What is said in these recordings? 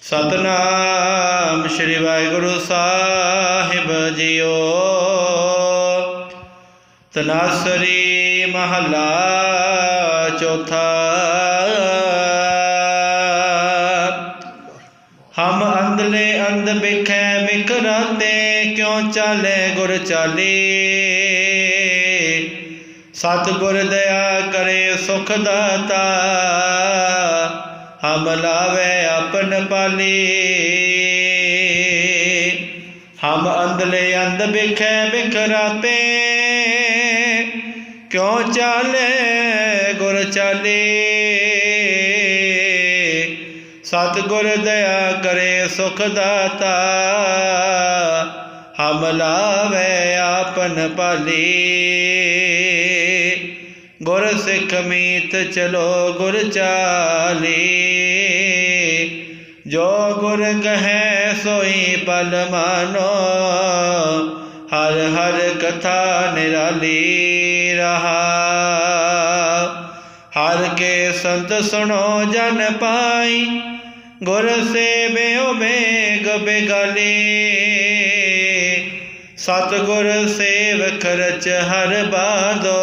ਸਤਨਾਮ ਸ੍ਰੀ ਵਾਹਿਗੁਰੂ ਸਾਹਿਬ ਜੀਓ। ਤਨਾਸਰੀ ਮਹੱਲਾ ਚੌਥਾ। ਹਮ ਅੰਧਲੇ ਅੰਧ ਬਿਖੈ ਬਿਖਰਾਤੇ ਕਿਉ ਚਾਲੇ ਗੁਰ ਚਾਲੀ? ਸਤਿਗੁਰ ਦਇਆ ਕਰੇ ਸੁਖ ਦਾਤਾ। ਹਮ ਲਾਵੇ ਆਪਨ ਪਾਲੀ। ਹਮ ਅੰਧਲੇ ਅੰਧ ਬਿਖੈ ਬਿਖਰਾਤੇ ਕਿਉ ਚਾਲੇ ਗੁਰ ਚਾਲੀ। ਸਤਿਗੁਰ ਦਇਆ ਕਰੇ ਸੁਖ ਦਾਤਾ। ਹਮ ਲਾਵੇ ਆਪਨ ਪਾਲੀ। ਗੁਰ ਸਿੱਖ ਮੀਤ ਚਲੋ ਗੁਰ ਚਾਲੀ। ਜੋ ਗੁਰ ਕਹੈ ਸੋਈ ਪਲ ਮਾਨੋ, ਹਰ ਹਰ ਕਥਾ ਨਿਰਾਲੀ ਰਹਾ। ਹਰ ਕੇ ਸੰਤ ਸੁਣੋ ਜਨ ਪਾਈ, ਗੁਰ ਸੇਵਿਓ ਬੇਗ ਬਿਗਾਲੀ। ਸਤ ਗੁਰ ਸੇਵਕ ਰਚ ਹਰ ਬਾਦੋ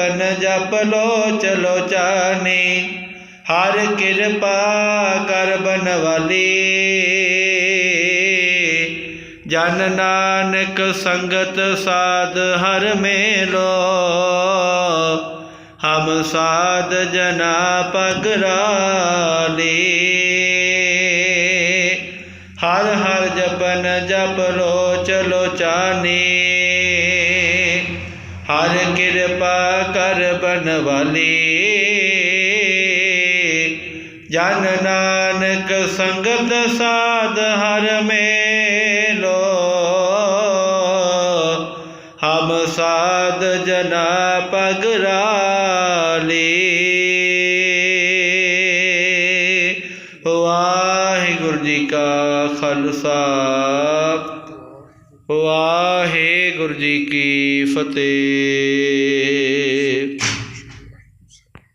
ਜਪਨ ਜਪ ਲੋ ਚਲੋ ਚਾਨੀ। ਹਰ ਕਿਰਪਾ ਕਰ ਬਨਵਾਲੀ। ਜਨ ਨਾਨਕ ਸੰਗਤ ਸਾਧ ਹਰ ਮੇਲੋ। ਹਮ ਸਾਧ ਜਨਾ ਪਗਰਾਲੀ ਹਰ ਹਰ ਜਪਨ ਜਪ ਲੋ ਚਲੋ ਚਾਨੀ। ਹਰ ਕਿਰਪਾ ਕਰ ਬਨਵਾਲੀ। ਜਨ ਨਾਨਕ ਸੰਗਤ ਸਾਧ ਹਰ ਮੇਲੋ। ਹਮ ਸਾਧ ਜਨਾ ਪਗਰਾਲੀ ਵਾਹਿਗੁਰੂ ਜੀ ਕਾ ਖਾਲਸਾ। ਵਾਹਿਗੁਰੂ ਜੀ ਕੀ ਫਤਿਹ।